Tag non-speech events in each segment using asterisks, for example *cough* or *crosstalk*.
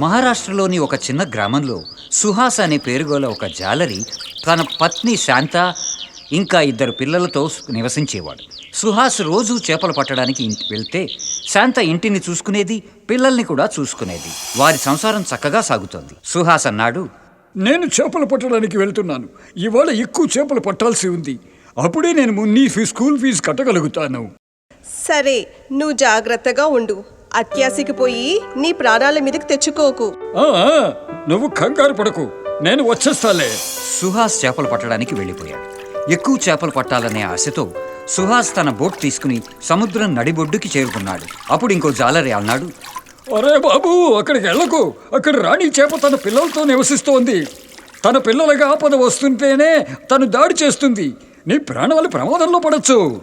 మహారాష్ట్రలోని ఒక చిన్న గ్రామంలో సుహాస్ అనే పేరుగల ఒక జాలరి తన పత్ని శాంత ఇంకా ఇద్దరు పిల్లలతో నివసించేవాడు. సుహాస్ రోజు చేపలు పట్టడానికి ఇంటి వెళ్తే శాంత ఇంటిని చూసుకునేది పిల్లల్ని కూడా చూసుకునేది. వారి సంసారం చక్కగా సాగుతోంది. సుహాస్ అన్నాడు నేను చేపలు పట్టడానికి వెళ్తున్నాను. ఇవాళ ఎక్కువ చేపలు పట్టాల్సి ఉంది. అప్పుడే నేను ము- నీ ఫీ స్కూల్ ఫీజు కట్టగలుగుతాను. సరే నువ్వు జాగ్రత్తగా ఉండు. అత్యాశకి పోయి నీ ప్రాణాల మీదకి తెచ్చుకోకు. ఆ, ఆ, నువ్వు కంగారు పడకు. నేను వచ్చేస్తాలే. సుహాస్ చేపలు పట్టడానికి వెళ్ళిపోయాడు. ఎక్కువ చేపలు పట్టాలనే ఆశతో సుహాస్ తన బోట్ తీసుకుని సముద్రం నడిబొడ్డుకి చేరుకున్నాడు. అప్పుడు ఇంకో జాలరి అన్నాడు అరే బాబు అక్కడికి వెళ్ళకు. అక్కడ రాణి చేప తన పిల్లలతో నివసిస్తోంది. తన పిల్లలకి ఆపద వస్తుంటేనే తను దాడి చేస్తుంది. నీ ప్రాణాలు ప్రమాదంలో పడచ్చు.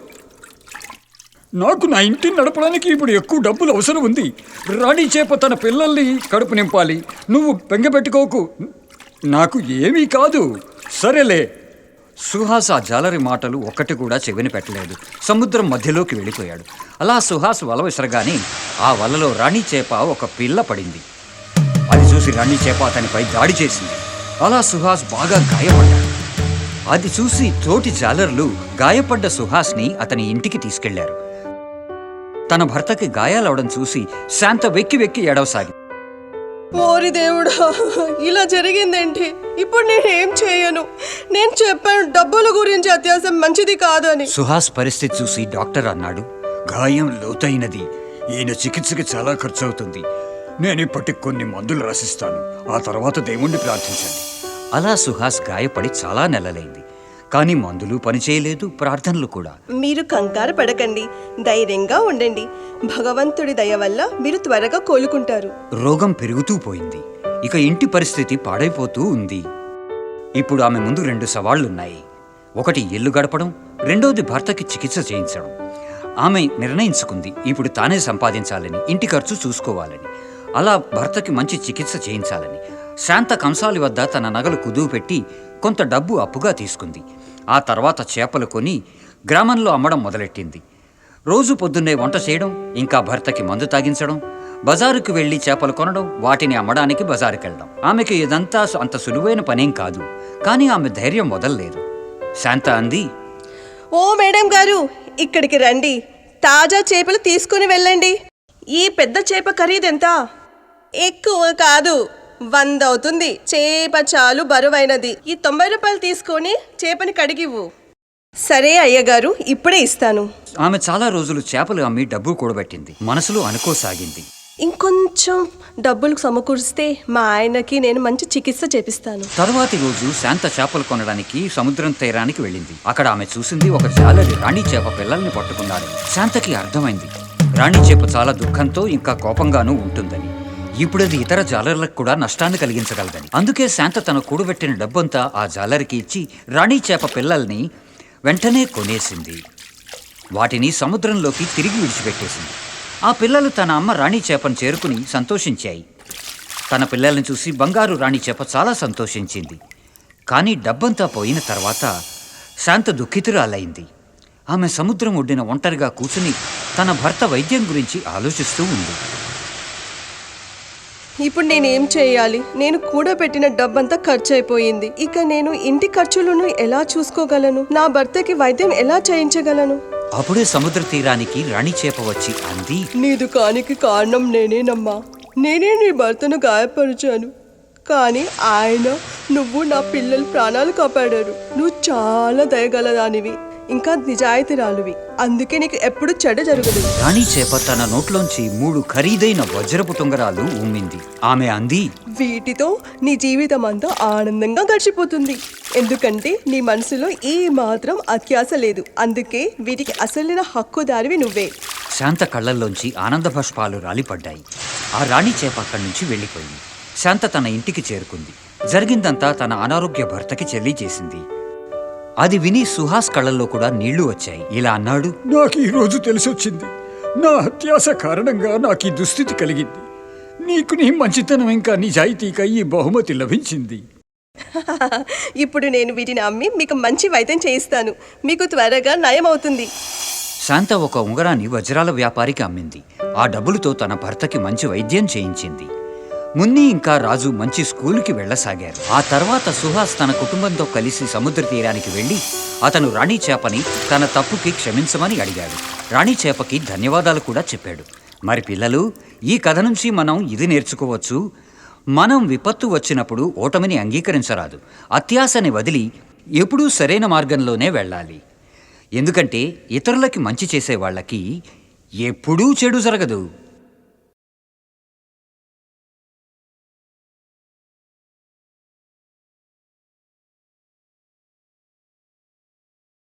నాకు నా ఇంటిని నడపడానికి ఇప్పుడు ఎక్కువ డబ్బులు అవసరం ఉంది. రాణి చేప తన పిల్లల్ని కడుపు నింపాలి. నువ్వు బెంగపెట్టుకోకు నాకు ఏమీ కాదు. సరేలే. సుహాస్ ఆ జాలరి మాటలు ఒక్కటి కూడా చెవిని పెట్టలేదు. సముద్రం మధ్యలోకి వెళ్ళిపోయాడు. అలా సుహాస్ వల విసరగానే ఆ వలలో రాణి చేప ఒక పిల్ల పడింది. అది చూసి రాణి చేప అతనిపై దాడి చేసింది. అలా సుహాస్ బాగా గాయపడ్డాడు. అది చూసి తోటి జాలర్లు గాయపడ్డ సుహాస్ని అతని ఇంటికి తీసుకెళ్ళారు. తన భర్తకి గాయాలవడం చూసి శాంత వెక్కి వెక్కి ఏడవసాగి ఓరి దేవుడా ఇలా జరిగిందేంటి? ఇప్పుడు నేను ఏం చేయను? నేను చెప్పాను డబ్బుల గురించి అత్యాసం మంచిది కాదని. సుహాస్ పరిస్థితి చూసి డాక్టర్ అన్నాడు గాయం లోతైనది. ఈయన చికిత్సకి చాలా ఖర్చు అవుతుంది నేను ఇప్పటికి కొన్ని మందులు రాసిస్తాను. ఆ తర్వాత దేవుణ్ణి ప్రార్థించండి. అలా సుహాస్ గాయపడి చాలా నెలలైంది. కానీ మందులు పనిచేయలేదు ప్రార్థనలు కూడా. మీరు కంగారు పడకండి ధైర్యంగా ఉండండి. భగవంతుడి దయ వల్ల మీరు త్వరగా కోలుకుంటారు. రోగం పెరుగుతూ పోయింది. ఇక ఇంటి పరిస్థితి పాడైపోతూ ఉంది. ఇప్పుడు ఆమె ముందు రెండు సవాళ్ళున్నాయి ఒకటి ఇల్లు గడపడం రెండోది భర్తకి చికిత్స చేయించడం. ఆమె నిర్ణయించుకుంది ఇప్పుడు తానే సంపాదించాలని ఇంటి ఖర్చు చూసుకోవాలని. అలా భర్తకి మంచి చికిత్స చేయించాలని. శాంత కంసాలి వద్ద తన నగలు కుదువు పెట్టి కొంత డబ్బు అప్పుగా తీసుకుంది. ఆ తర్వాత చేపలు కొని గ్రామంలో అమ్మడం మొదలెట్టింది. రోజు పొద్దున్నే వంట చేయడం ఇంకా భర్తకి మందు తాగించడం బజారుకు వెళ్ళి చేపలు కొనడం వాటిని అమ్మడానికి బజారుకెళ్ళడం. ఆమెకి ఇదంతా అంత సులువైన పనేం కాదు. కానీ ఆమె ధైర్యం వదలలేదు శాంత అంది ఓ మేడం గారు ఇక్కడికి రండి. తాజా చేపలు తీసుకుని వెళ్ళండి. ఈ పెద్ద చేప ఖరీదెంత? ఎక్కువ కాదు. వంద అవుతుంది చేప చాలు బరువైనది. ఈ తొంభై రూపాయలు తీసుకొని చేపని కడిగివ్వు. సరే అయ్యగారు ఇప్పుడే ఇస్తాను. ఆమె చాలా రోజులు చేపలు అమ్మి డబ్బు కూడబెట్టింది. మనసులో అనుకోసాగింది ఇంకొంచెం డబ్బులు సమకూరిస్తే మా ఆయనకి నేను మంచి చికిత్స చేపిస్తాను. తరువాతి రోజు శాంత చేపలు కొనడానికి సముద్రం తీరానికి వెళ్ళింది. అక్కడ ఆమె చూసింది ఒక జాలరి రాణి చేప పిల్లల్ని పట్టుకున్నాడు శాంతకి అర్థమైంది. రాణి చేప చాలా దుఃఖంతో ఇంకా కోపంగానూ ఉంటుందని. ఇప్పుడు అది ఇతర జాలర్లకు కూడా నష్టాన్ని కలిగించగలదని. అందుకే శాంత తన కూడబెట్టిన డబ్బంతా ఆ జాలరికి ఇచ్చి రాణి చేప పిల్లల్ని వెంటనే కొనేసింది. వాటిని సముద్రంలోకి తిరిగి విడిచిపెట్టేసింది. ఆ పిల్లలు తన అమ్మ రాణి చేపను చేరుకుని సంతోషించాయి. తన పిల్లల్ని చూసి బంగారు రాణి చేప చాలా సంతోషించింది. కానీ డబ్బంతా పోయిన తర్వాత శాంత దుఃఖితురాలైంది. ఆమె సముద్రం ఒడ్డిన ఒంటరిగా కూర్చుని తన భర్త వైద్యం గురించి ఆలోచిస్తూ ఉంది. ఇప్పుడు నేనేం చేయాలి? నేను కూడబెట్టిన డబ్బంతా ఖర్చు అయిపోయింది ఇక నేను ఇంటి ఖర్చులను ఎలా చూసుకోగలను? నా భర్తకి వైద్యం ఎలా చేయించగలను? అప్పుడే సముద్ర తీరానికి రాణి చేప వచ్చి అంది నీ దుకానికి కారణం నేనేనమ్మా. నేనే నీ భర్తను గాయపరిచాను. కానీ ఆయన నువ్వు నా పిల్లల ప్రాణాలు కాపాడారు. నువ్వు చాలా దయగలదానివి. ఇంకా నిజాయితీరాలువి. అందుకే నీకు ఎప్పుడు చెడ్డ జరగదు. రాణి చేప తన నోట్లోంచి మూడు ఖరీదైన వజ్రపు తుంగరాలు ఉమ్మింది. ఆమె అంది వీటితో నీ జీవితం అంతా ఆనందంగా గడిచిపోతుంది. ఎందుకంటే నీ మనసులో ఏ మాత్రం అత్యాస లేదు. అందుకే వీటికి అసలైన హక్కుదారివి నువ్వే. శాంత కళ్ళల్లోంచి ఆనంద బాష్పాలు రాలిపడ్డాయి. ఆ రాణి చేప అక్కడి నుంచి వెళ్ళిపోయింది. శాంత తన ఇంటికి చేరుకుంది. జరిగిందంతా తన అనారోగ్య భర్తకి చెల్లిచేసింది అది విని సుహాస్ కళ్ళల్లో కూడా నీళ్ళు వచ్చాయి. ఇలా అన్నాడు. నాకు ఈ రోజు తెలిసొచ్చింది. నా అత్యాస కారణంగా నాకు ఈ దుస్థితి కలిగింది. నీకు నీ మంచితనం ఇంకా నిజాయితీగా ఈ బహుమతి లభించింది. *laughs* ఇప్పుడు నేను వీటిని అమ్మి మీకు మంచి వైద్యం చేయిస్తాను. మీకు త్వరగా నయం అవుతుంది శాంత ఒక ఉంగరాన్ని వజ్రాల వ్యాపారికి అమ్మింది. ఆ డబ్బులతో తన భర్తకి మంచి వైద్యం చేయించింది. మున్ని ఇంకా రాజు మంచి స్కూలుకి వెళ్ళసాగారు. ఆ తర్వాత సుహాస్ తన కుటుంబంతో కలిసి సముద్ర తీరానికి వెళ్ళి అతను రాణి చేపని తన తప్పుకి క్షమించమని అడిగాడు. రాణి చేపకి ధన్యవాదాలు కూడా చెప్పాడు. మరి పిల్లలు ఈ కథ నుంచి మనం ఇది నేర్చుకోవచ్చు. మనం విపత్తు వచ్చినప్పుడు ఓటమిని అంగీకరించరాదు. అత్యాశని వదిలి ఎప్పుడూ సరైన మార్గంలోనే వెళ్ళాలి. ఎందుకంటే ఇతరులకి మంచి చేసే వాళ్ళకి ఎప్పుడూ చెడు జరగదు.